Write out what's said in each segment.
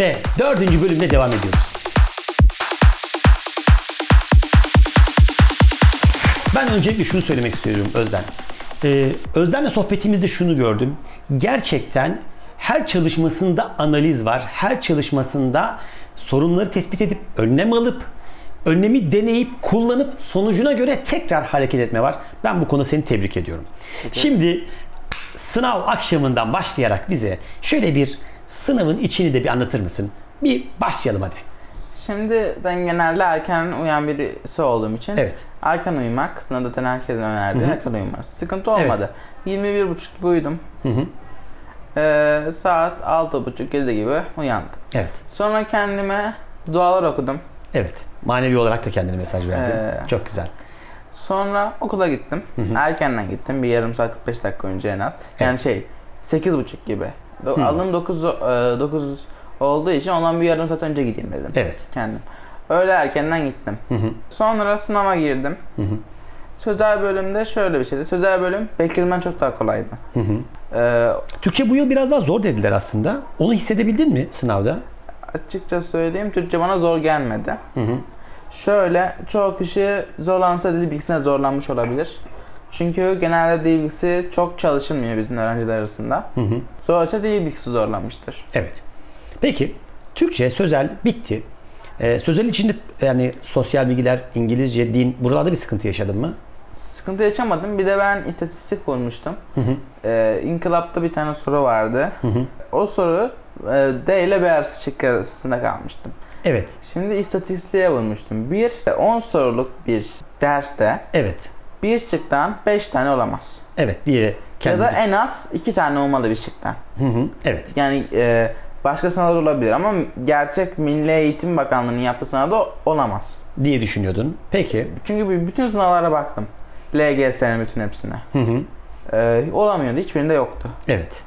Ve dördüncü bölümde devam ediyoruz. Ben öncelikle şunu söylemek istiyorum Özden. Ee, Özden'le sohbetimizde şunu gördüm. Gerçekten her çalışmasında analiz var. Her çalışmasında sorunları tespit edip önlem alıp önlemi deneyip kullanıp sonucuna göre tekrar hareket etme var. Ben bu konuda seni tebrik ediyorum. Şimdi sınav akşamından başlayarak bize şöyle bir sınavın içini de bir anlatır mısın? Bir başlayalım hadi. Şimdi ben genelde erken uyan birisi olduğum için Evet. erken uyumak sınavda zaten herkesin önerdiği erken uyumak. Sıkıntı olmadı. 21.30 gibi uyudum. Ee, saat 6.30-7 gibi uyandım. Evet. Sonra kendime dualar okudum. Evet. Manevi olarak da kendine mesaj verdin. Ee, Çok güzel. Sonra okula gittim. Erkenden gittim. Bir yarım saat 45 dakika önce en az. Yani şey 8.30 gibi. Do- Alım 9, 9 olduğu için ondan bir yarım saat önce gideyim dedim. Evet. kendim. Öyle erkenden gittim. Sonra sınava girdim. Sözel bölümde şöyle bir şeydi. Sözel bölüm Bekir'den çok daha kolaydı. Ee, Türkçe bu yıl biraz daha zor dediler aslında. Onu hissedebildin mi sınavda? açıkça söyleyeyim Türkçe bana zor gelmedi. Şöyle çoğu kişi zorlansa dil bilgisine zorlanmış olabilir. Çünkü genelde bilgisi çok çalışılmıyor bizim öğrenciler arasında. Dolayısıyla dil bilgisi zorlanmıştır. Evet. Peki Türkçe, sözel bitti. Ee, sözel içinde yani sosyal bilgiler, İngilizce, din buralarda bir sıkıntı yaşadın mı? Sıkıntı yaşamadım. Bir de ben istatistik vurmuştum. Ee, İnkılap'ta bir tane soru vardı. O soru e, D ile B arası şık arasında kalmıştım. Evet. Şimdi istatistiğe vurmuştum. Bir, 10 soruluk bir derste Evet. Bir şıktan 5 tane olamaz. Evet diye Ya kendimiz. da en az 2 tane olmalı bir şıktan. Hı hı. Evet. Yani e, başka sınavlar olabilir ama gerçek Milli Eğitim Bakanlığı'nın yaptığı sınavda olamaz. diye düşünüyordun. Peki. Çünkü bütün sınavlara baktım. LGS'nin bütün hepsine. Hı hı. E, olamıyordu. Hiçbirinde yoktu. Evet.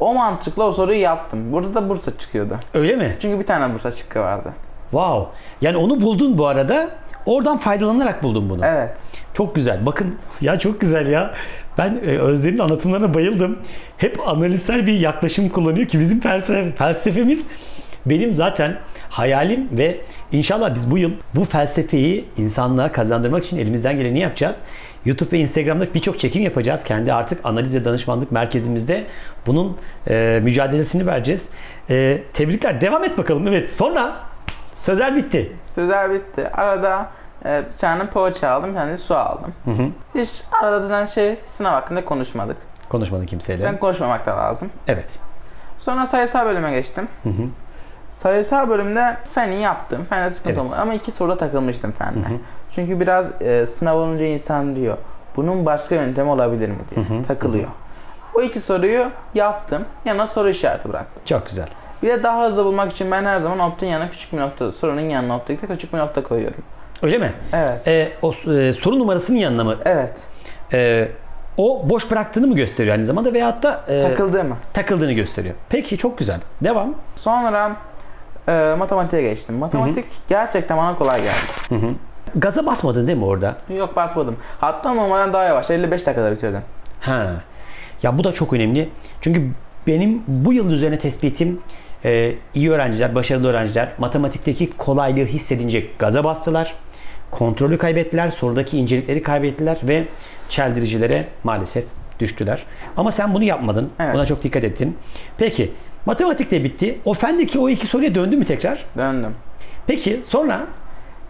O mantıkla o soruyu yaptım. Burada da Bursa çıkıyordu. Öyle mi? Çünkü bir tane Bursa şıkkı vardı. Wow. Yani onu buldun bu arada. Oradan faydalanarak buldun bunu. Evet. Çok güzel. Bakın ya çok güzel ya. Ben e, Özden'in anlatımlarına bayıldım. Hep analizsel bir yaklaşım kullanıyor ki bizim felsefe, felsefemiz benim zaten hayalim ve inşallah biz bu yıl bu felsefeyi insanlığa kazandırmak için elimizden geleni yapacağız. YouTube ve Instagram'da birçok çekim yapacağız. Kendi artık analiz ve danışmanlık merkezimizde bunun e, mücadelesini vereceğiz. E, tebrikler. Devam et bakalım. Evet. Sonra sözel bitti. Sözler bitti. Arada e, bir tane poğaça aldım, bir tane de su aldım. Hiç arada zaten şey sınav hakkında konuşmadık. Konuşmadı kimseyle. Ben konuşmamak da lazım. Evet. Sonra sayısal bölüme geçtim. Sayısal bölümde feni yaptım. Fende sıkıntı Evet. olmadı ama iki soruda takılmıştım fende. Çünkü biraz e, sınav olunca insan diyor. Bunun başka yöntemi olabilir mi diye takılıyor. O iki soruyu yaptım. Yanına soru işareti bıraktım. Çok güzel. Bir de daha hızlı bulmak için ben her zaman optun yanına küçük bir nokta, sorunun yanına optikte küçük bir nokta koyuyorum. Öyle mi? Evet. E, o e, soru numarasının yanına mı? Evet. E, o boş bıraktığını mı gösteriyor aynı zamanda veyahut da e, Takıldı mı? takıldığını gösteriyor. Peki çok güzel. Devam. Sonra e, matematiğe geçtim. Matematik gerçekten bana kolay geldi. Gaza basmadın değil mi orada? Yok basmadım. Hatta normalden daha yavaş. 55 dakikada bitirdim. Ha. Ya bu da çok önemli. Çünkü benim bu yıl üzerine tespitim e, iyi öğrenciler, başarılı öğrenciler matematikteki kolaylığı hissedince gaza bastılar. Kontrolü kaybettiler, sorudaki incelikleri kaybettiler ve çeldiricilere maalesef düştüler. Ama sen bunu yapmadın. Evet. Buna çok dikkat ettin. Peki matematik de bitti. O fendeki o iki soruya döndü mü tekrar? Döndüm. Peki sonra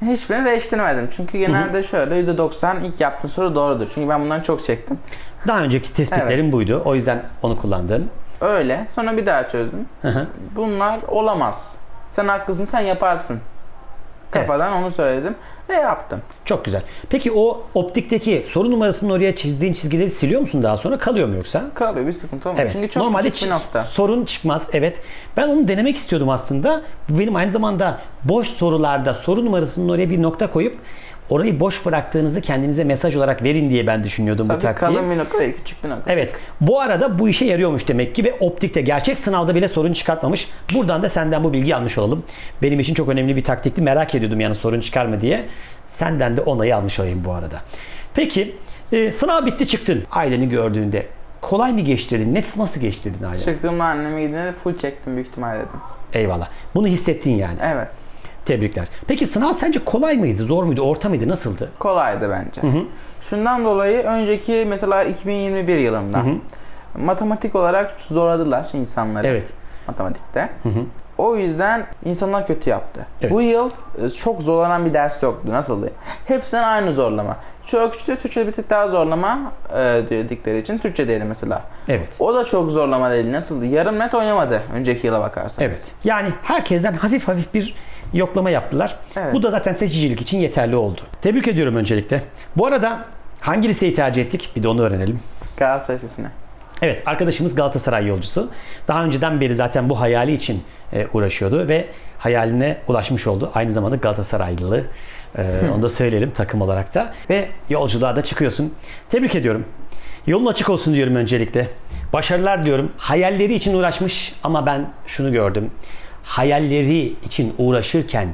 Hiçbirini değiştirmedim. Çünkü genelde şöyle %90 ilk yaptığın soru doğrudur. Çünkü ben bundan çok çektim. daha önceki tespitlerin buydu. O yüzden onu kullandın. Öyle. Sonra bir daha çözdüm. Bunlar olamaz. Sen haklısın, sen yaparsın. Kafadan onu söyledim ve yaptım. Çok güzel. Peki o optikteki soru numarasının oraya çizdiğin çizgileri siliyor musun daha sonra? Kalıyor mu yoksa? Kalıyor bir sıkıntı olmuyor. Evet. Çünkü çok Normalde küçük bir nokta. sorun çıkmaz. Evet. Ben onu denemek istiyordum aslında. Bu benim aynı zamanda boş sorularda soru numarasının oraya bir nokta koyup orayı boş bıraktığınızı kendinize mesaj olarak verin diye ben düşünüyordum bu Tabii taktiği. kalın bir nokta değil, küçük bir nokta. Evet. Bu arada bu işe yarıyormuş demek ki ve optikte gerçek sınavda bile sorun çıkartmamış. Buradan da senden bu bilgiyi almış olalım. Benim için çok önemli bir taktikti. Merak ediyordum yani sorun çıkar mı diye. Senden de onayı almış olayım bu arada. Peki e, sınav bitti çıktın. Aileni gördüğünde kolay mı geçtirdin? Net nasıl geçtirdin aileni? Çıktığımda anneme gidince full çektim büyük ihtimal dedim. Eyvallah. Bunu hissettin yani. Evet. Tebrikler. Peki sınav sence kolay mıydı, zor muydu, orta mıydı, nasıldı? Kolaydı bence. Şundan dolayı önceki mesela 2021 yılında matematik olarak zorladılar insanları. Evet. Matematikte. O yüzden insanlar kötü yaptı. Evet. Bu yıl e, çok zorlanan bir ders yoktu. Nasıl diyeyim? Hepsinden aynı zorlama. Çok küçükte Türkçe bir tık daha zorlama e, dedikleri için Türkçe değil mesela. Evet. O da çok zorlama değil. Nasıldı? Yarım net oynamadı önceki yıla bakarsanız. Evet. Yani herkesten hafif hafif bir yoklama yaptılar. Evet. Bu da zaten seçicilik için yeterli oldu. Tebrik ediyorum öncelikle. Bu arada hangi liseyi tercih ettik? Bir de onu öğrenelim. Galatasaray Lisesi'ne. Evet, arkadaşımız Galatasaray yolcusu. Daha önceden beri zaten bu hayali için e, uğraşıyordu ve hayaline ulaşmış oldu. Aynı zamanda Galatasaraylı. E, onu da söyleyelim takım olarak da. Ve yolculuğa da çıkıyorsun. Tebrik ediyorum. Yolun açık olsun diyorum öncelikle. Başarılar diliyorum. Hayalleri için uğraşmış ama ben şunu gördüm. Hayalleri için uğraşırken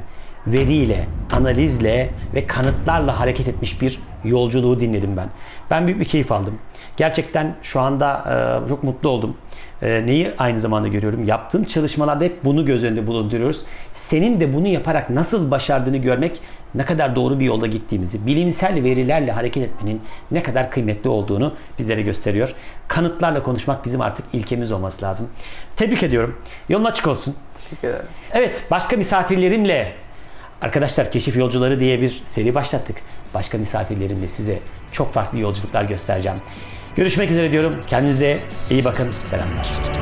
veriyle, analizle ve kanıtlarla hareket etmiş bir yolculuğu dinledim ben. Ben büyük bir keyif aldım. Gerçekten şu anda e, çok mutlu oldum. E, neyi aynı zamanda görüyorum? Yaptığım çalışmalarda hep bunu göz önünde bulunduruyoruz. Senin de bunu yaparak nasıl başardığını görmek ne kadar doğru bir yolda gittiğimizi, bilimsel verilerle hareket etmenin ne kadar kıymetli olduğunu bizlere gösteriyor. Kanıtlarla konuşmak bizim artık ilkemiz olması lazım. Tebrik ediyorum. Yolun açık olsun. Teşekkür ederim. Evet, başka misafirlerimle Arkadaşlar Keşif Yolcuları diye bir seri başlattık. Başka misafirlerimle size çok farklı yolculuklar göstereceğim. Görüşmek üzere diyorum. Kendinize iyi bakın. Selamlar.